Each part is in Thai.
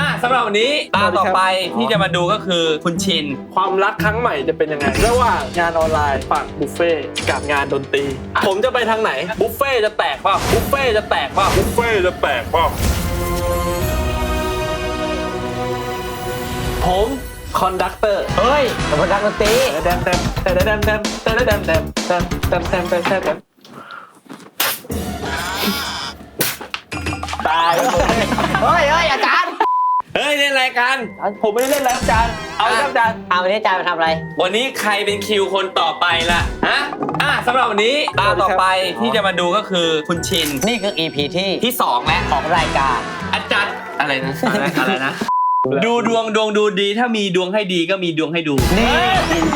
อะสำหรับวันนี้ตาต่อไปที่จะมาดูก็คือคุณชิน ความรักครั้งใหม่จะเป็นยังไง ระหว่างงานออนไลน์ฝั่งบุฟเฟ่ต์กับงานดนตรี ผมจะไปทางไหน บุฟเฟ่ต์จะแตกเปล่าบุฟเฟ่ต์จะแตกเปล่าบุฟเฟ่ต์จะแตกเปล่าผมคอนดักเตอร์ เฮ้ยเป็นคนรักดนตรีแดมแดมแดมแดมแดมแดมแดมแดมแดมแดมแดมแดมแดมแดมตายเฮ้ยเฮ้ยอาจารย์ เฮ้ยเล่นรายการผมไม่ได้เล่นแล้วอาจารย์เอาครับอาจารย์เอาวันนี้อาจารย์มาทำอะไร วันนี้ใครเป็นคิวคนต่อไปล่ะฮะอะสำหรับวันนี้ตาต่อไปที่จะมาดูก็คือคุณชินนี่คือ EP ที่ที่สองแล้วของรายการอาจารย์อะไรนะอะไรอะไรนะ ดูดวงดวงดูดี ถ้ามีดวงให้ดีก็มีดวงให้ดู นี่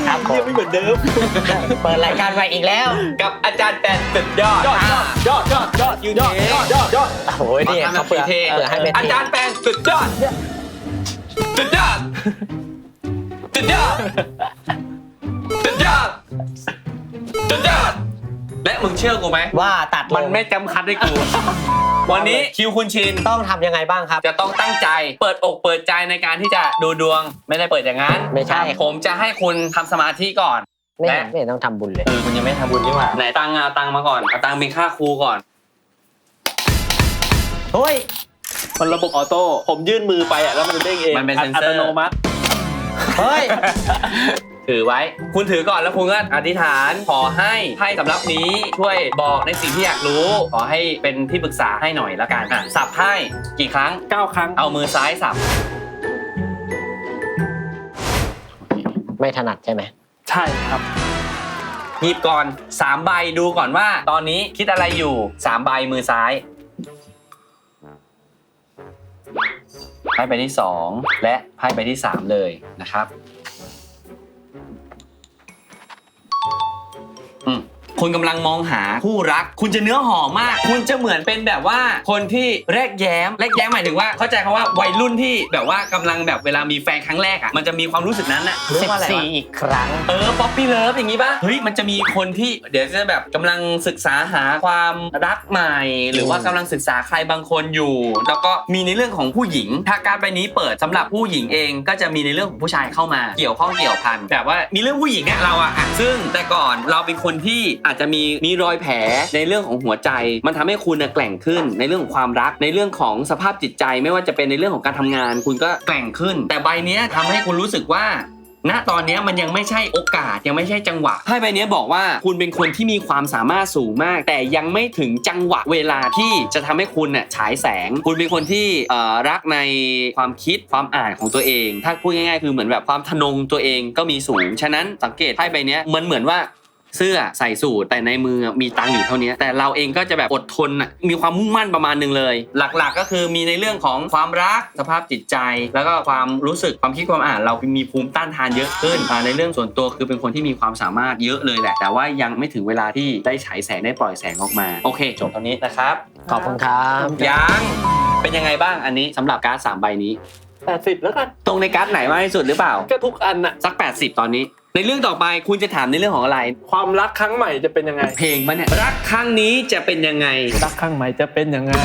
ครับผมยังไม่เหมือนเดิม เปิดรายการใหม่อีกแล้ว กับอาจารย์แปนสุดยอด ยอดยอดยอดยอดยอดยอดยอดยอดโอ้ยนี่เขาเขาเปิดเทเปิดให้เป็นอาจารย์แปนสุดยอดสุดยอดสุดยอดสุดยอดสุดยอด และมึงเชื่อกูไหมว่าตัดลงมันไม่จำคัดให้กู วันนี้คิวคุณชิน ต้องทำยังไงบ้างครับ จะต้องตั้งใจเปิดอกเปิดใจในการที่จะดูดวงไม่ได้เปิดอย่างนั้นไม่ใช่ผมจะให้คุณทำสมาธิก่อนไม่เห็นและไม่เห็นต้องทำบุญเลย เออคุณยังไม่ทำบุญนี่หว่าไหนตังค์อะเอาตังค์มาก่อนเอาตังค์เป็นค่าครูก่อน เฮ้ย มันระบบออโต้ ผมยื่นมือไปอะแล้วมันจะเด้งเองมันเป็นเซ็นเซอร์ อัตโนมัติ เฮ้ย ถือไว้ คุณถือก่อนแล้วคุณก็อธิษฐานขอให้ไพ่สำรับนี้ช่วยบอกในสิ่งที่อยากรู้ ขอให้เป็นที่ปรึกษาให้หน่อยละกันอะสับไพ่กี่ครั้ง 9 ครั้ง เอามือซ้ายสับไม่ถนัดใช่ไหม ใช่ครับ หยิบก่อน3ใบดูก่อนว่า ตอนนี้คิดอะไรอยู่3ใบมือซ้ายไพ่ใบที่ 2 และไพ่ใบที่ 3 เลยนะครับ คุณกำลังมองหาคู่รัก คุณจะเนื้อหอมมาก คุณจะเหมือนเป็นแบบว่าคนที่แรกแย้มแรกแย้มหมายถึงว่า เข้าใจคำว่าวัยรุ่นที่แบบว่ากำลังแบบเวลามีแฟนครั้งแรกอะมันจะมีความรู้สึกนั้นอะเรียกว่าอะไรวะ14อีกครั้ง เออป๊อปปี้เลิฟอย่างงี้ป่ะ เฮ้ย มันจะมีคนที่เดี๋ยวจะแบบกำลังศึกษาหาความรักใหม่ หรือว่ากำลังศึกษาใครบางคนอยู่ แล้วก็มีในเรื่องของผู้หญิง ถ้าการดใบนี้เปิดสำหรับผู้หญิงเองก็จะมีในเรื่องของผู้ชายเข้ามา เกี่ยวข้องเกี่ยวพันแบบว่ามีเรื่องผู้หญิงเนี่ยเราอะอะซึ่งแต่ก่อนเราเป็นคนที่อาจจะมีมีรอยแผลในเรื่องของหัวใจ มันทำให้คุณน่ะแกร่งขึ้น ในเรื่องของความรัก ในเรื่องของสภาพจิตใจ ไม่ว่าจะเป็นในเรื่องของการทำงาน คุณก็แกร่งขึ้น แต่ใบเนี้ยทำให้คุณรู้สึกว่า ณตอนเนี้ยมันยังไม่ใช่โอกาสยังไม่ใช่จังหวะไพ่ใบเนี้ยบอกว่าคุณเป็นคนที่มีความสามารถสูงมาก แต่ยังไม่ถึงจังหวะเวลาที่จะทำให้คุณน่ะฉายแสง คุณเป็นคนที่เอ่อรักในความคิดความอ่านของตัวเอง ถ้าพูดง่ายๆ คือเหมือนแบบความทะนงตัวเองก็มีสูง ฉะนั้นสังเกตไพ่ใบเนี้ยมันเหมือนว่า เสื้อใส่สูทแต่ในมือมีตังค์อยู่เท่านี้ แต่เราเองก็จะแบบอดทนน่ะมีความมุ่งมั่นประมาณหนึ่งเลย หลักๆ ก็คือมีในเรื่องของความรักสภาพจิตใจ แล้วก็ความรู้สึกความคิดความอ่าน เรามีภูมิต้านทานเยอะขึ้นอ่าในเรื่องส่วนตัวคือเป็นคนที่มีความสามารถเยอะเลยแหละ แต่ว่ายังไม่ถึงเวลาที่ได้ฉายแสงได้ปล่อยแสงออกมาโอเคจบตรงนี้นะครับขอบคุณครับยังเป็นยังไงบ้างอันนี้สำหรับการ์ดสามใบนี้80แล้วกันตรงในการ์ดไหนมากที่สุดหรือเปล่า ก็ทุกอันน่ะ สัก 80 ตอนนี้ ในเรื่องต่อไปคุณจะถามในเรื่องของอะไร ความรักครั้งใหม่จะเป็นยังไง เพลงปะเนี่ยรักครั้งนี้จะเป็นยังไง รักครั้งใหม่จะเป็นยังไง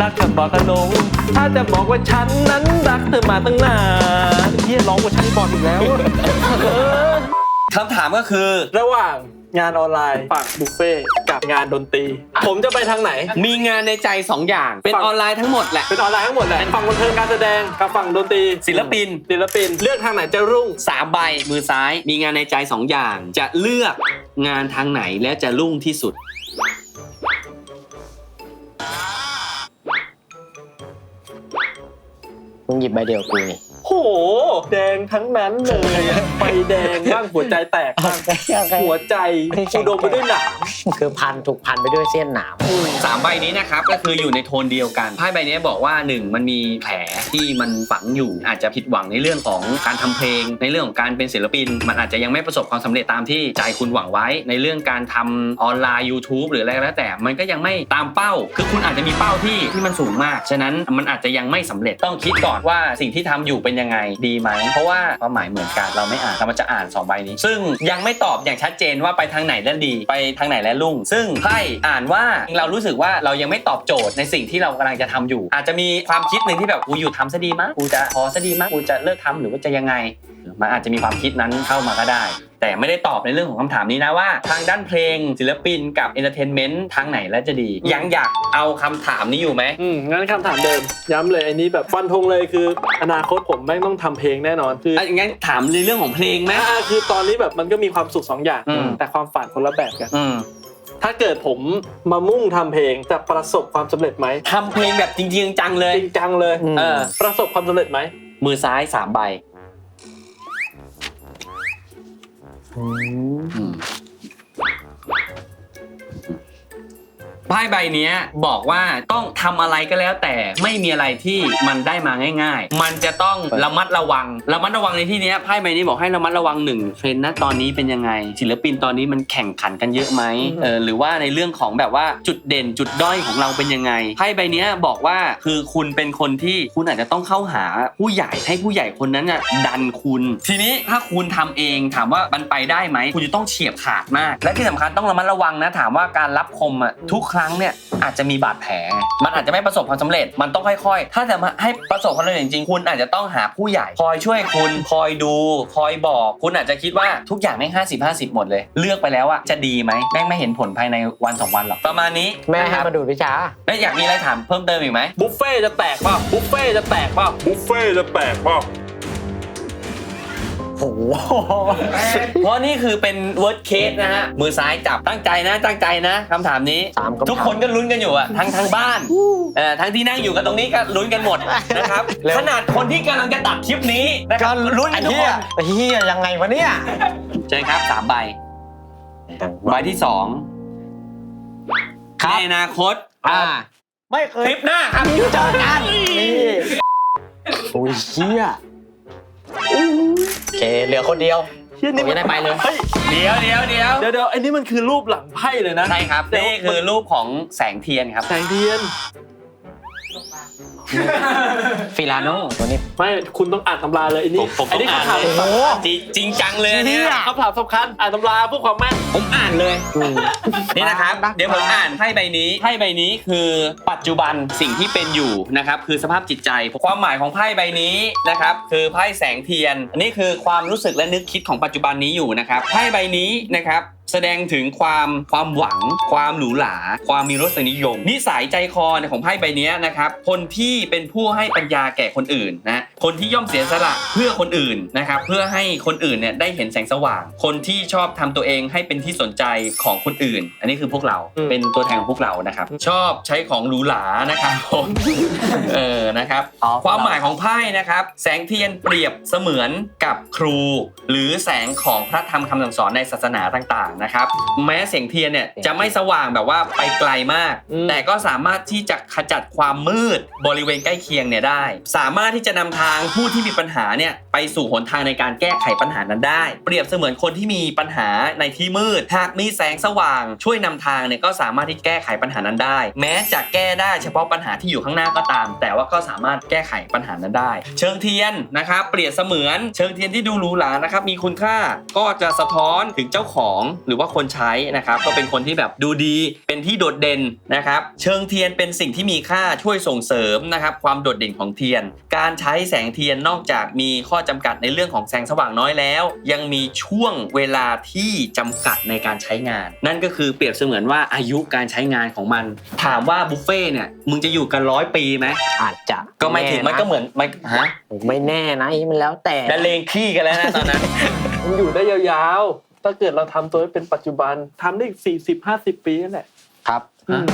รักกับบอกกันลงถ้าจะบอกว่าฉันนั้นรักเธอมาตั้งนานเฮียร้องกว่าฉันก่อนอีกแล้วเออคำถามก็คือ ระหว่าง งานออนไลน์ฝั่งบุฟเฟ่ต์กับงานดนตรี ผมจะไปทางไหน มีงานในใจ 2 อย่าง เป็นฝั่งออนไลน์ทั้งหมดแหละ เป็นออนไลน์ทั้งหมดแหละฝั่งบันเทิงการแสดงกับฝั่งดนตรีศิลปิน ศิลปิน เลือกทางไหนจะรุ่ง 3 ใบมือซ้าย มีงานในใจ 2 อย่าง จะเลือกงานทางไหนและจะรุ่งที่สุด มึงหยิบใบเดียวกูนี่โห แดงทั้งนั้นเลยไฟแดงบ้างหัวใจแตกบ้างหัวใจอุดมไปด้วยหนาม คือพันถูกพันไปด้วยเส้นหนาม สามใบนี้นะครับก็คืออยู่ในโทนเดียวกันไพ่ใบนี้บอกว่า1มันมีแผลที่มันฝังอยู่ อาจจะผิดหวังในเรื่องของการทำเพลง ในเรื่องของการเป็นศิลปิน มันอาจจะยังไม่ประสบความสำเร็จตามที่ใจคุณหวังไว้ ในเรื่องการทำออนไลน์ YouTube หรืออะไรก็แล้วแต่มันก็ยังไม่ตามเป้า คือคุณอาจจะมีเป้าที่ที่มันสูงมาก ฉะนั้นมันอาจจะยังไม่สำเร็จต้องคิดก่อนว่าสิ่งที่ทำอยู่เป็นยังไงดีไหมเพราะว่าความหมายเหมือนกันเราไม่อ่านเรามาจะอ่านสองใบนี้ ซึ่งยังไม่ตอบอย่างชัดเจนว่าไปทางไหนและดีไปทางไหนและรุ่ง ซึ่งไพ่อ่านว่าเรารู้สึกว่าเรายังไม่ตอบโจทย์ในสิ่งที่เรากำลังจะทำอยู่ อาจจะมีความคิดหนึ่งที่แบบกูอยู่ทำซะดีมั้งกูจะพอซะดีมั้งกูจะเลิกทำหรือว่าจะยังไง มันอาจจะมีความคิดนั้นเข้ามาก็ได้ แต่ไม่ได้ตอบในเรื่องของคำถามนี้นะว่า ทางด้านเพลงศิลปินกับเอนเตอร์เทนเมนต์ทางไหนแล้วจะดี ยังอยากเอาคำถามนี้อยู่ไหม อืมงั้นคำถามเดิม ย้ำเลยอันนี้แบบฟันธงเลยคือ อนาคตผมไม่งต้องทำเพลงแน่นอนคืออะงั้นถามในเรื่องของเพลงไหม อ่าคือตอนนี้แบบมันก็มีความสุขสองอย่าง อืม แต่ความฝันคนละแบบกัน อืมถ้าเกิดผมมามุ่งทำเพลงจะประสบความสำเร็จไหมทำเพลงแบบจริงๆจังเลย จริงจังเลยเออ ประสบความสำเร็จไหมมือซ้ายสามใบ 嗯。 ไพ่ใบเนี้ยบอกว่าต้องทำอะไรก็แล้วแต่ไม่มีอะไรที่มันได้มาง่าย ๆ มันจะต้องระมัดระวังระมัดระวังในที่เนี้ยไพ่ใบนี้บอกให้ระมัดระวังหนึ่งเทรนด์ณตอนนี้เป็นยังไง ศิลปินตอนนี้มันแข่งขันกันเยอะไหมเออหรือว่าในเรื่องของแบบว่าจุดเด่นจุดด้อยของเราเป็นยังไงไพ่ใบเนี้ยบอกว่าคือคุณเป็นคนที่คุณอาจจะต้องเข้าหาผู้ใหญ่ให้ผู้ใหญ่คนนั้นน่ะดันคุณ ทีนี้ถ้าคุณทำเองถามว่ามันไปได้ไหมคุณจะต้องเฉียบขาดมาก และที่สำคัญต้องระมัดระวังนะถามว่าการรับคมอะทุกครั้งเนี่ยอาจจะมีบาดแผลไงมันอาจจะไม่ประสบความสำเร็จ มันต้องค่อยๆ ถ้าจะมาให้ประสบความสำเร็จจริงๆ คุณอาจจะต้องหาผู้ใหญ่ คอยช่วยคุณ คอยดู คอยบอก คุณอาจจะคิดว่าทุกอย่างแม่งห้าสิบห้าสิบหมดเลย เลือกไปแล้วอะจะดีไหมแม่งไม่เห็นผลภายในวันสองวันหรอก ประมาณนี้แม่นะคให้รับมาดูดวิชาแล้วอยากมีอะไรถามเพิ่มเติมอีกไหมบุฟเฟ่จะแตกเปล่าบุฟเฟ่จะแตกเปล่าบุฟเฟ่จะแตกเปล่า โอ้โหเพราะนี่คือเป็น word case นะฮะ มือซ้ายจับตั้งใจนะ ตั้งใจนะคำถามนี้ สามคำถาม ทุกคนก็ลุ้นกันอยู่อะทั้งทั้งบ้านเอ่อทั้งที่นั่งอยู่กันตรงนี้ก็ลุ้นกันหมดนะครับเร็วขนาดคนที่กำลังจะตัดคลิปนี้นะครับลุ้นกันทุกเฮีคยนเฮียยังไงวะเนี่ย เชิญครับสามใบ ใบที่สองครับ ในอนาคต อ่าไม่เคคยลิปหน้าครับ เจอกันนี่โอ้ยเฮียโอเคเหลือคนเดียวเฮียนี่ผมจะได้ไปเลย เฮ้ยเดี๋ยวเดี๋ยวเดี๋ยวเดี๋ยวเดี๋ยวไอ้นี่มันคือรูปหลังไพ่เลยนะใช่ครับ นี่คือรูปของแสงเทียนครับ แสงเทียน ฟิลาโน่ตัวนี้ ไม่คุณต้องอ่านตำราเลยไอ้นี่ผมผมไอ้นี่ต้องอ่านคำถามเลยสำคัญจริงจริงจังเลยอันเนี่ยคำถามสำคัญอ่านตำราเพื่อความแม่นผมอ่านเลยอืมนี่นะครับบ้าเดี๋ยวผมอ่านไพ่ใบนี้ไพ่ใบนี้คือปัจจุบันสิ่งที่เป็นอยู่นะครับคือสภาพจิตใจ ความหมายของไพ่ใบนี้นะครับคือไพ่แสงเทียนอันนี้คือความรู้สึกและนึกคิดของปัจจุบันนี้อยู่นะครับไพ่ใบนี้นะครับ แสดงถึงความความหวัง ความหรูหราความมีรสนิยม นิสัยใจคอเนี่ยของไพ่ใบนี้นะครับคนที่เป็นผู้ให้ปัญญาแก่คนอื่นนะคนที่ย่อมเสียสละเพื่อคนอื่นนะครับเพื่อให้คนอื่นเนี่ยได้เห็นแสงสว่าง คนที่ชอบทำตัวเองให้เป็นที่สนใจของคนอื่น อันนี้คือพวกเราอืมเป็นตัวแทนของพวกเรานะครับ ชอบใช้ของหรูหรานะครับผมเออนะครับอ๋อความหมายของไพ่นะครับ แสงเทียนเปรียบเสมือนกับครู หรือแสงของพระธรรมคำสั่งสอนในศาสนาต่างๆนะครับแม้แสงเทียนเนี่ยจะไม่สว่างแบบว่าไปไกลมาก อืม แต่ก็สามารถที่จะขจัดความมืดบริเวณใกล้เคียงเนี่ยได้ สามารถที่จะนำทางผู้ที่มีปัญหาเนี่ยไปสู่หนทางในการแก้ไขปัญหานั้นได้ เปรียบเสมือนคนที่มีปัญหาในที่มืด หากมีแสงสว่างช่วยนำทางเนี่ยก็สามารถที่แก้ไขปัญหานั้นได้ แม้จะแก้ได้เฉพาะปัญหาที่อยู่ข้างหน้าก็ตาม แต่ว่าก็สามารถแก้ไขปัญหานั้นได้ เชิงเทียนนะครับเปรียบเสมือนเชิงเทียนที่ดูหรูหรานะครับมีคุณค่าก็จะสะท้อนถึงเจ้าของหรือว่าคนใช้นะครับก็เป็นคนที่แบบดูดีเป็นที่โดดเด่นนะครับเชิงเทียนเป็นสิ่งที่มีค่าช่วยส่งเสริมนะครับความโดดเด่นของเทียน การใช้แสงเทียนนอกจากมีข้อจำกัดในเรื่องของแสงสว่างน้อยแล้ว ยังมีช่วงเวลาที่จำกัดในการใช้งาน นั่นก็คือเปรียบเสมือนว่าอายุการใช้งานของมัน ถามว่าบุฟเฟ่ต์เนี่ยมึงจะอยู่กันร้อยปีไหมอาจจะก็ไม่ถึงมันก็เหมือนมันฮะไม่แน่นะมันแล้วแต่ดันเลงขี้กันแล้วนะตอนนั้นมันอยู่ได้ยาวๆ ถ้าเกิดเราทำตัวให้เป็นปัจจุบันทำได้อีกสี่สิบห้าสิบปีนั่นแหละครับอืม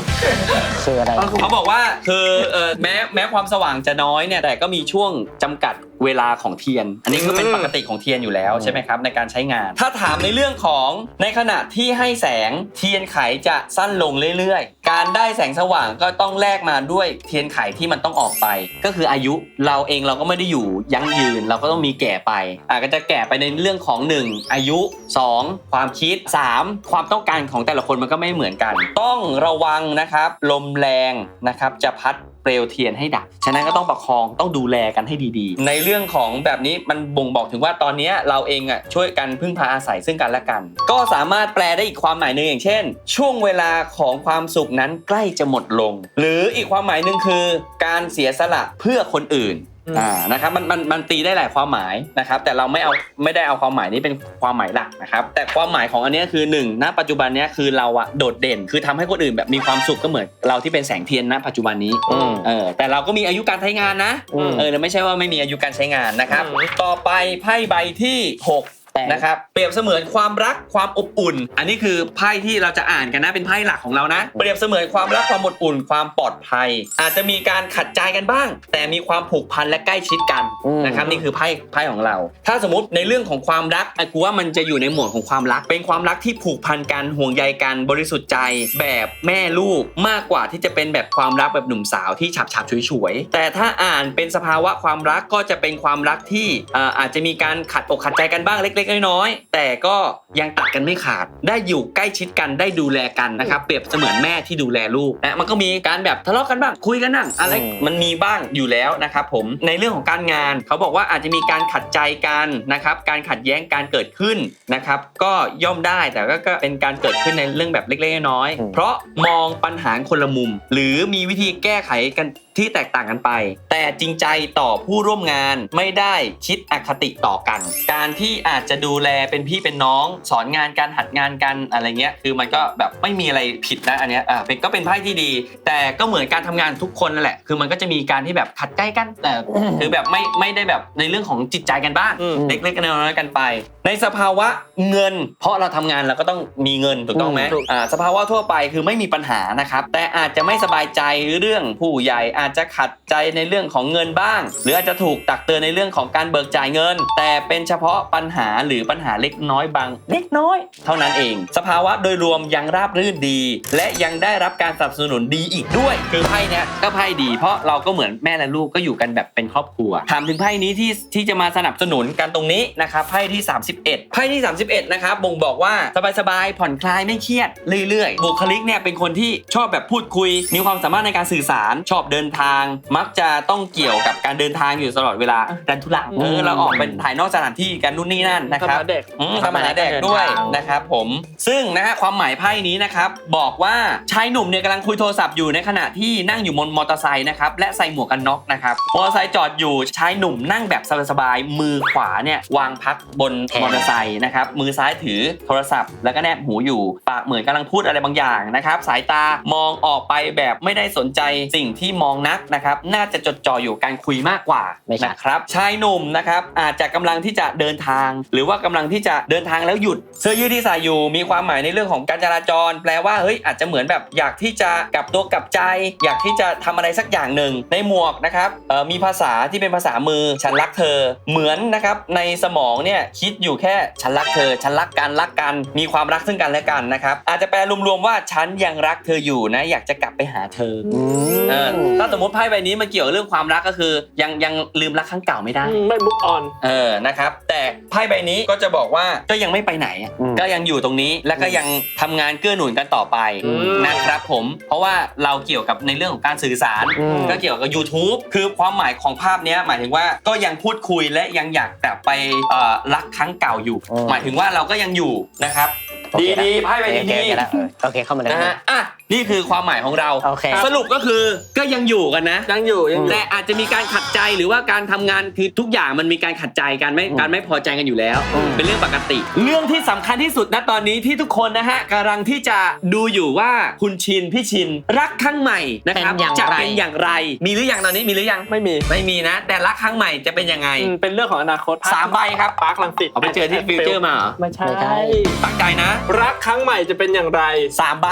คืออะไรเขาบอกว่าคือเออแม้แม้ความสว่างจะน้อยเนี่ยแต่ก็มีช่วงจำกัด เวลาของเทียน อันนี้คือเป็นปกติของเทียนอยู่แล้วใช่ไหมครับในการใช้งาน ถ้าถามในเรื่องของในขณะที่ให้แสงเทียนไขจะสั้นลงเรื่อยๆ การได้แสงสว่างก็ต้องแลกมาด้วยเทียนไขที่มันต้องออกไป ก็คืออายุเราเองเราก็ไม่ได้อยู่ยั้งยืนเราก็ต้องมีแก่ไปอาจจะแก่ไปในเรื่องของ 1 อายุ 2 ความคิด 3 ความต้องการของแต่ละคนมันก็ไม่เหมือนกัน ต้องระวังนะครับลมแรงนะครับจะพัด เปลวเทียนให้ดับ ฉะนั้นก็ต้องประคองต้องดูแลกันให้ดีๆ ในเรื่องของแบบนี้มันบ่งบอกถึงว่าตอนนี้เราเองอะช่วยกันพึ่งพาอาศัยซึ่งกันและกัน ก็สามารถแปลได้อีกความหมายหนึ่งอย่างเช่น ช่วงเวลาของความสุขนั้นใกล้จะหมดลง หรืออีกความหมายหนึ่งคือ การเสียสละเพื่อคนอื่น อืมอ่านะครับมันมันมันตีได้หลายความหมายนะครับ แต่เราไม่เอาไม่ได้เอาความหมายนี้เป็นความหมายหลักนะครับ แต่ความหมายของอันเนี้ยคือหนึ่งณปัจจุบันเนี้ยคือเราอะโดดเด่น คือทำให้คนอื่นแบบมีความสุขก็เหมือนเราที่เป็นแสงเทียนณปัจจุบันนี้อืมเออแต่เราก็มีอายุการใช้งานนะอืมเออแล้วไม่ใช่ว่าไม่มีอายุการใช้งานนะครับอืมต่อไปไพ่ใบที่หก นะครับเปรียบเสมือนความรักความอบอุ่น อันนี้คือไพ่ที่เราจะอ่านกันนะเป็นไพ่หลักของเรานะ เปรียบเสมือนความรักความอบอุ่น ความปลอดภัย อาจจะมีการขัดใจกันบ้าง แต่มีความผูกพันและใกล้ชิดกันอืมนะครับนี่คือไพ่ไพ่ของเรา ถ้าสมมติในเรื่องของความรักไอ้กูว่ามันจะอยู่ในหมวดของความรัก เป็นความรักที่ผูกพันกันห่วงใยกันบริสุทธิ์ใจ แบบแม่ลูกมากกว่าที่จะเป็นแบบความรักแบบหนุ่มสาวที่ฉับฉับๆฉวยๆแต่ถ้าอ่านเป็นสภาวะความรักก็จะเป็นความรักที่เอ่ออาจจะมีการขัดอกขัดใจกันบ้างเล็กๆน้อยๆแต่ก็ยังตัดกันไม่ขาด ได้อยู่ใกล้ชิดกันได้ดูแลกันนะครับเปรียบเสมือนแม่ที่ดูแลลูกนะมันก็มีการแบบทะเลาะกันบ้างคุยกันบ้างอะไรอืมมันมีบ้างอยู่แล้วนะครับผมในเรื่องของการงานเขาบอกว่าอาจจะมีการขัดใจกันนะครับการขัดแย้งการเกิดขึ้นนะครับก็ย่อมได้แต่ก็ก็เป็นการเกิดขึ้นในเรื่องแบบเล็กๆน้อยอืมๆเพราะมองปัญหาคนละมุม หรือมีวิธีแก้ไขกัน ที่แตกต่างกันไป แต่จริงใจต่อผู้ร่วมงานไม่ได้คิดอคติต่อกัน การที่อาจจะดูแลเป็นพี่เป็นน้อง สอนงานการหัดงานกันอะไรเงี้ยคือมันก็แบบไม่มีอะไรผิดนะอันเนี้ยอ่าเป็นก็เป็นไพ่ที่ดี แต่ก็เหมือนการทำงานทุกคนนั่นแหละ คือมันก็จะมีการที่แบบขัดใจกันแต่คือแบบไม่ไม่ได้แบบในเรื่องของจิตใจกันบ้างอืมเล็กๆน้อยๆกันไป ในสภาวะเงิน เพราะเราทำงานเราก็ต้องมีเงินถูกต้องไหมอืมถูกอ่าสภาวะทั่วไปคือไม่มีปัญหานะครับแต่อาจจะไม่สบายใจเรื่องผู้ใหญ่อาจจะขัดใจในเรื่องของเงินบ้าง หรืออาจจะถูกตักเตือนในเรื่องของการเบิกจ่ายเงิน แต่เป็นเฉพาะปัญหาหรือปัญหาเล็กน้อยบางเล็กน้อย เท่านั้นเอง สภาวะโดยรวมยังราบรื่นดี และยังได้รับการสนับสนุนดีอีกด้วย คือไพ่เนี้ยก็ไพ่ดี เพราะเราก็เหมือนแม่และลูกก็อยู่กันแบบเป็นครอบครัวถามถึงไพ่นี้ที่ที่จะมาสนับสนุนกันตรงนี้นะครับไพ่ที่ 31 ไพ่ที่ 31นะครับบ่งบอกว่าสบายๆผ่อนคลายไม่เครียดเรื่อยๆบุคลิกเนี่ยเป็นคนที่ชอบแบบพูดคุย มีความสามารถในการสื่อสารชอบเดินทางมักจะต้องเกี่ยวกับการเดินทางอยู่ตลอดเวลาดันทุลังเออเราออกเป็นถ่ายนอกสถานที่กันนู่นนี่นั่นนะทำครับมาเด็กอืมทำอาหารแดกด้วยนะครับผมซึ่งนะฮะความหมายไพ่นี้นะครับบอกว่าชายหนุ่มเนี่ยกำลังคุยโทรศัพท์อยู่ในขณะที่นั่งอยู่บนมอเตอร์ไซค์นะครับและใส่หมวกกันน็อกนะครับมอเตอร์ไซค์จอดอยู่ชายหนุ่มนั่งแบบสบายๆมือขวาเนี่ยวางพักบนมอเตอร์ไซค์นะครับมือซ้ายถือโทรศัพท์ แล้วก็แนบหูอยู่ปากเหมือนกำลังพูดอะไรบางอย่างนะครับสายตามองออกไปแบบไม่ได้สนใจสิ่งที่มองนักนะครับน่าจะจดจ่ออยู่การคุยมากกว่าไม่ชัดนะครับชายหนุ่มนะครับอาจจะกำลังที่จะเดินทาง หรือว่ากำลังที่จะเดินทางแล้วหยุดเสื้อยืดที่ใส่อยู่มีความหมายในเรื่องของการจราจร แปลว่าเฮ้ยอาจจะเหมือนแบบอยากที่จะกลับตัวกลับใจ อยากที่จะทำอะไรสักอย่างหนึ่งในหมวกนะครับเอ่อมีภาษาที่เป็นภาษามือฉันรักเธอ เหมือนนะครับในสมองเนี่ยคิดอยู่แค่ฉันรักเธอ ฉันรักกันรักกัน มีความรักซึ่งกันและกันนะครับอาจจะแปลรวมๆว่าฉันยังรักเธออยู่นะอยากจะกลับไปหาเธออืมเออถ้าสมมติไพ่ใบนี้มันเกี่ยวกับเรื่องความรักก็คือ ยังยังลืมรักครั้งเก่าไม่ได้ ไม่มุกออน เออ นะครับ แต่ไพ่ใบนี้ก็จะบอกว่าก็ยังไม่ไปไหนอะอืมก็ยังอยู่ตรงนี้ แล้วก็ยังทำงานเกื้อหนุนกันต่อไปอืมนะครับผม เพราะว่าเราเกี่ยวกับในเรื่องของการสื่อสาร อืม ก็เกี่ยวกับ YouTube คือความหมายของภาพเนี้ยหมายถึงว่าก็ยังพูดคุยและยังอยากกลับไปเอ่อรักครั้งเก่าอยู่ อืม หมายถึงว่าเราก็ยังอยู่นะครับ โอดีเคละดีไพ่ใบโอนี้เคดีโอเคแล้วเออโอเคเข้ามาเลย นะฮะอะนี่คือความหมายของเราโอเค สรุปก็คือก็ยังอยู่กันนะ ยังอยู่ยังอยู่แต่อาจจะมีการขัดใจหรือว่าการทำงานคือทุกอย่างมันมีการขัดใจกันไม่อืมการไม่พอใจกันอยู่แล้วอืมเป็นเรื่องปกติ เรื่องที่สำคัญที่สุดณตอนนี้ที่ทุกคนนะฮะกำลังที่จะดูอยู่ว่าคุณชินพี่ชินรักครั้งใหม่นะครับเป็นอย่างจะไรเป็นอย่างไร มีหรือยังตอนนี้มีหรือยังไม่มีไม่มีนะ แต่รักครั้งใหม่จะเป็นยังไง อืมเป็นเรื่องของอนาคตสามใบครับ ปาร์คลังสิตเอาไปเจอที่ฟิวเจอร์มาเหรอไม่ใช่ ไม่ใช่ ตั้งใจนะรักครั้งใหม่จะเป็นอย่างไร สามใบ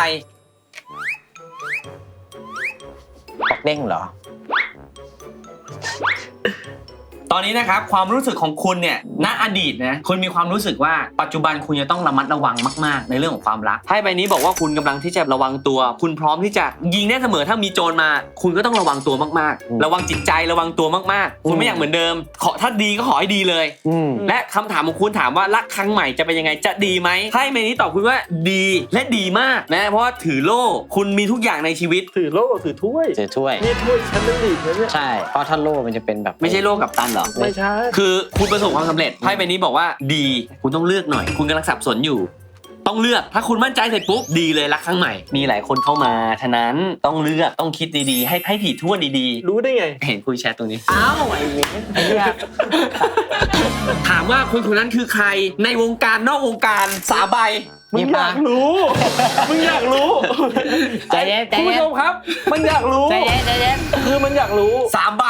ปอกเด้งเหรอ ตอนนี้นะครับความรู้สึกของคุณเนี่ยณอดีตนะคุณมีความรู้สึกว่าปัจจุบันคุณจะต้องระมัดระวังมาก ๆ ในเรื่องของความรักไพ่ใบนี้บอกว่าคุณกำลังที่จะระวังตัว คุณพร้อมที่จะยิงได้เสมอถ้ามีโจรมา คุณก็ต้องระวังตัวมากอืมๆระวังจิตใจระวังตัวมากๆ คุณไม่อยากเหมือนเดิม ขอถ้าดีก็ขอให้ดีเลยอืมและคำถามของคุณถามว่ารักครั้งใหม่จะเป็นยังไงจะดีไหมไพ่ใบนี้ตอบคุณว่าดีและดีมากนะเพราะว่าถือโล่คุณมีทุกอย่างในชีวิตถือโล่ถือถ้วยถือถ้วยนี่ถ้วยแชมเปี้ยนลีกนะเนี่ยใช่เพราะถ้าโล่มันจะเป็นแบบไม่ใช่โล่กับตันเหรอ ไม่ใช่คือคุณประสบความสำเร็จไพ่ใบนี้บอกว่าดี คุณต้องเลือกหน่อย คุณกำลังสับสนอยู่ ต้องเลือกถ้าคุณมั่นใจเสร็จปุ๊บดีเลยรักครั้งใหม่ มีหลายคนเข้ามาฉะนั้นต้องเลือกต้องคิดดีๆ ให้ให้ถี่ถ้วนดีรู้ได้ไง ๆ เห็นคุยแชทตรงนี้ อ้าวไอ้เว้ยไอ้เหี้ยถามว่าคนคนนั้นคือใครในวงการนอกวงการสาใบ มึงอยากรู้ มึงอยากรู้ใจเย็นใจคุณผู้เย็นชมครับ มันอยากรู้ ใจเย็นใจเย็นคือมันอยากรู้ สามใบ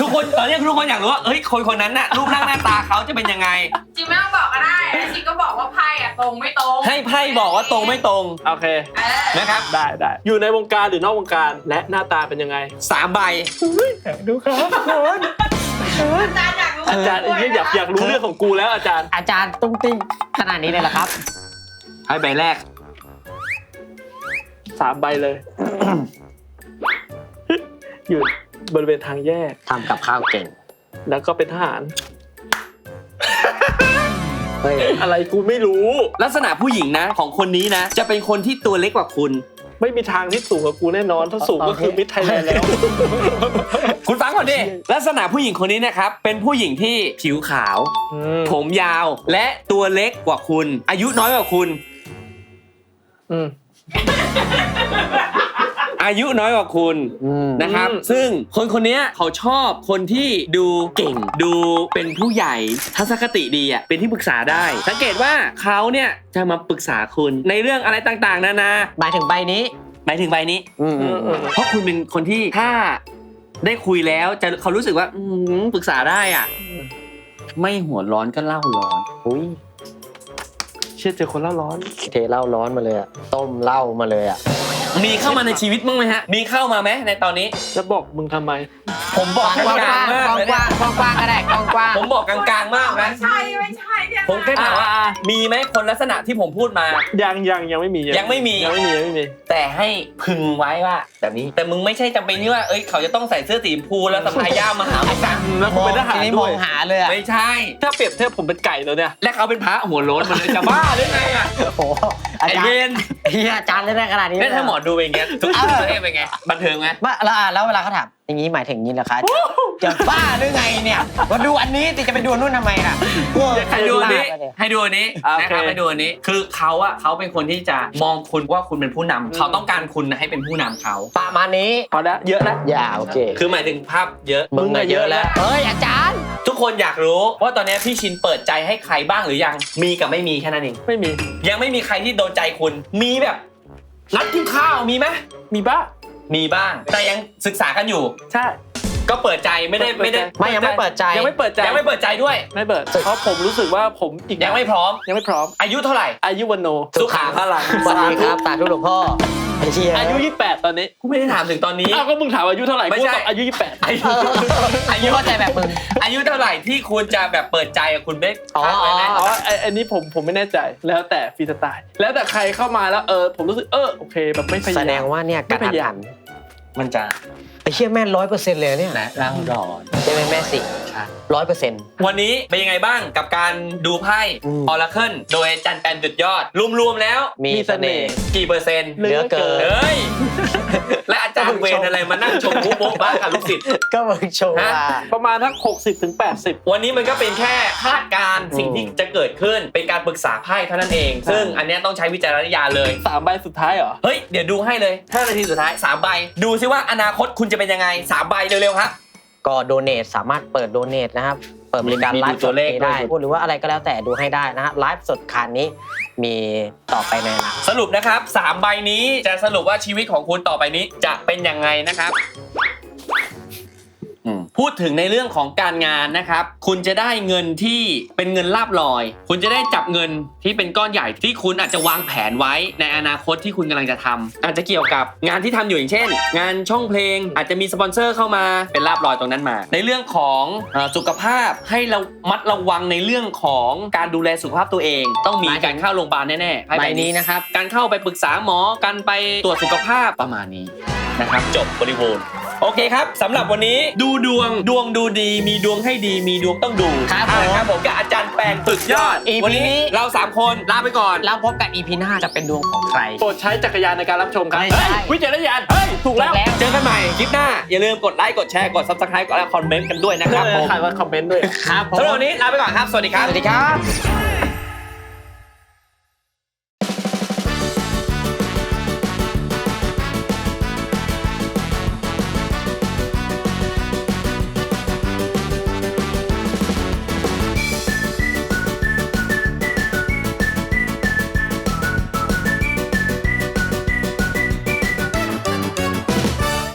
ทุกคนตอนนี้ทุกคนอยากรู้ว่าเอ้ยคนคนนั้นน่ะรูปร่างหน้าตาเขาจะเป็นยังไงจริงไม่ต้องบอกก็ได้แล้วจริงก็บอกว่าไพ่อะตรงไม่ตรงให้ไพ่บอกว่าตรงไม่ตรงโอเค เออนะครับได้ได้อยู่ในวงการหรือนอกวงการและหน้าตาเป็นยังไง สามใบ ดูครับคุณอาจารย์อยากรู้อาจารย์ไอ้เหี้ยอยากอยากรู้เรื่องของกูแล้วอาจารย์ อาจารย์ตุ้งติ้งขนาดนี้เลยเหรอครับ ไพ่ใบแรก สามใบเลย อยู่บริเวณทางแยก ทำกับข้าวเก่ง แล้วก็เป็นทหาร เฮ้ย อะไรกูไม่รู้ ลักษณะผู้หญิงนะ ของคนนี้นะ จะเป็นคนที่ตัวเล็กกว่าคุณ ไม่มีทางที่สูงกว่ากูแน่นอน ถ้าสูงก็คือมิดไทยแลนด์แล้ว คุณฟังก่อนดิลักษณะผู้หญิงคนนี้นะครับ เป็นผู้หญิงที่ผิวขาว อืมผมยาวและตัวเล็กกว่าคุณ อายุน้อยกว่าคุณ อืม อายุน้อยกว่าคุณอืม นะครับ อืม ซึ่งคนคนนี้เขาชอบคนที่ดูเก่ง ดูเป็นผู้ใหญ่ทัศนคติดีอะเป็นที่ปรึกษาได้ สังเกตว่าเขาเนี่ยจะมาปรึกษาคุณในเรื่องอะไรต่างๆนานาหมายถึงใบนี้ หมายถึงใบนี้ อืมอืมอืม เพราะคุณเป็นคนที่ถ้าได้คุยแล้วจะเขารู้สึกว่าอืมปรึกษาได้อะ ไม่หัวร้อนก็เล่าร้อน อุ้ย เชื่อเจอคนเล่าร้อน เทเหล้าร้อนมาเลยอะต้มเหล้ามาเลยอะมีเข้ามาในชีวิตบ้างไหมฮะ มีเข้ามาไหมในตอนนี้ จะบอกมึงทำไม ผมบอกกกว้างลางๆมากเลยกนะว้างกว้างกว้างก็ได้กว้างกว้างผมบอกกลางๆมากนะ ไม่ใช่ไม่ใช่เนี่ยผมแค่ถามว่าอ่ามีไหมคนลักษณะที่ผมพูดมา ยังยังยังไม่มียังไม่มี ยังไม่มียังไม่มี แต่ให้พึงไว้ว่าแบบนี้ แต่มึงไม่ใช่จำเป็นที่ว่า เอ้ยเขาจะต้องใส่เสื้อสีชมพูแล้วสะพายย่ามมาหามึงนะแล้วผมเป็นทหารทีนี้มด้อวย งหาเลยอะไม่ใช่ ถ้าเปรียบเทียบผมเป็นไก่แล้วเนี่ยและเขาเป็นพระหัวโล้นมาเลยจะบ้าหรือไงอะโอ้โหอาไอจารเวย์นเฮียอาจารย์เล่นได้ขนาดนี้แล้วถ้าหมอดูเป็นอย่างเงี้ยทุกคนตัวเองเป็นไงบันเทิงไหมว่าแล้วอะแล้วเวลาเขาถามอย่างนี้หมายถึงนี้เหรอคะจะบ้าหรือไงเนี่ยมาดูอันนี้สิจะไปดูนู่นทำไมล่ะให้ดูอันนี้บ้าไปเลยให้ดูอันนี้นะครับให้ดูอันนี้ คือเขาอะเขาเป็นคนที่จะมองคุณว่าคุณเป็นผู้นำเขาต้องการคุณให้เป็นผู้นำเขาประมาณนี้พอแล้วเยอะแล้วอย่าโอเค คือหมายถึงภาพเยอะมึงอะเยอะแล้วเฮ้ยอาจารย์ ทุกคนอยากรู้ว่าตอนนี้พี่ชินเปิดใจให้ใครบ้างหรือยังมีกับไม่มีแค่นั้นเองไม่มี ยังไม่มีใครที่โดนใจคุณมีแบบ นัดกินข้าวมีไหมมีบ้ามีบ้าง แต่ยังศึกษากันอยู่ ใช่ ก็เปิดใจไม่ได้ไม่ได้ไม่ยังไม่เปิดใจยังไม่เปิดใจยังไม่เปิดใจด้วยไม่เปิดเพราะผมรู้สึกว่าผมอีกยังไม่พร้อมยังไม่พร้อม อายุเท่าไหร่ อายุวันโน สุขังพลังสวัสดีครับสาธุหลวงพ่อ ไอ้เชี่ยอายุ 28 ตอนนี้กูไม่ได้ถามถึงตอนนี้ อ้าวก็มึงถามอายุเท่าไหร่ไม่กูใช่ ตอบอายุ 28 อายุเอออายุเข้าใจแบบมึง อายุเท่าไหร่ที่คุณจะแบบเปิดใจกับคุณได้อ๋อคาดไว้ไหมอ๋อไอ้ไอันนี้ผมผมไม่แน่ใจแล้วแต่ฟรีสไตล์แล้วแต่ใครเข้ามาแล้วเออผมรู้สึกเออโอเคแบบไม่พยายาม แสดงว่าเนี่ยการไม่พยายามมันจะไอ้ เชี่ยแม่นร้อยเปอร์เซ็นต์เลยเนี่ยและเล่าร้อนใช่ไหมแม่สิใช่ร้อยเปอร์เซ็นต์วันนี้เป็นยังไงบ้างกับการดูไพ่อืมออร์เคิลโดยจันแปนจุดยอด รวมๆแล้วมีมีเสเสน่น่ห์ห์กี่เปอร์เซ็นต์เหลือเกินเฮ้ยและอาจารย์เวรอะไรมานั่งชมมุกโมบ้ากับลูกศิษย์ก็มึงโชว์ว่าฮะประมาณทั้ง60ถึง80 วันนี้มันก็เป็นแค่คาดการณ์อืมสิ่งที่จะเกิดขึ้นเป็นการปรึกษาไพ่เท่านั้นเอง ซึ่งอันเนี้ยต้องใช้วิจารณญาณเลย3ใบสุดท้ายเหรอเฮ้ยเดี๋ยวดูให้เลย5นาทีสุดท้าย3ใบดูซิว่าอนาคตคุณจะเป็นยังไง3ใบเร็วๆครับ ก็โดเนทสามารถเปิดโดเนทนะครับ เปิดบริการมีไลดูฟ์ตัสวดเลขได้ด้วยหรือว่าอะไรก็แล้วแต่ดูให้ได้นะฮะไลฟ์สดคานนี้มีต่อไปในอนาคตสรุปนะครับ3ใบนี้จะสรุปว่าชีวิตของคุณต่อไปนี้จะเป็นยังไงนะครับผ พูดถึงในเรื่องของการงานนะครับ คุณจะได้เงินที่เป็นเงินลาบลอย คุณจะได้จับเงินที่เป็นก้อนใหญ่ที่คุณอาจจะวางแผนไว้ในอนาคตที่คุณกำลังจะทำอาจจะเกี่ยวกับงานที่ทำอยู่อย่างเช่น งานช่องเพลงอาจจะมีสปอนเซอร์เข้ามาเป็นลาบลอยตรงนั้นมา ในเรื่องของอสุขภาพให้เรามัดระวังในเรื่องของการดูแลสุขภาพตัวเอง ต้องมีการเข้าโรงพยาบาลแน่ๆใบนี้นะครับการเข้าไปปรึกษาหมอการไปตรวจสุขภาพประมาณนี้นะครับจบบริบูรณ์ โอเคครับสำหรับวันนี้ดูดวงดวงดูดี มีดวงให้ดีมีดวงต้องดูครับอ่าผมครับผมกับอาจารย์แปลงสุดยอด EP วันนี้นี้เราสามคนลาไปก่อน แล้วพบกับ EP หน้าจะเป็นดวงของใคร โปรดใช้จักรยานในการรับชมครับไม่ใช่ เฮ้ยวิจารณญาณเฮ้ย ถูกแล้วถูกแล้ว เจอกันใหม่คลิปหน้า อย่าลืมกดไลค์กดแชร์กด subscribe กดและคอมเมนต์กันด้วยนะครับผมใครว่าคอมเมนต์ด้วย ครับผมสำหรับวันนี้ลาไปก่อนครับ สวัสดีครับสวัสดีครับ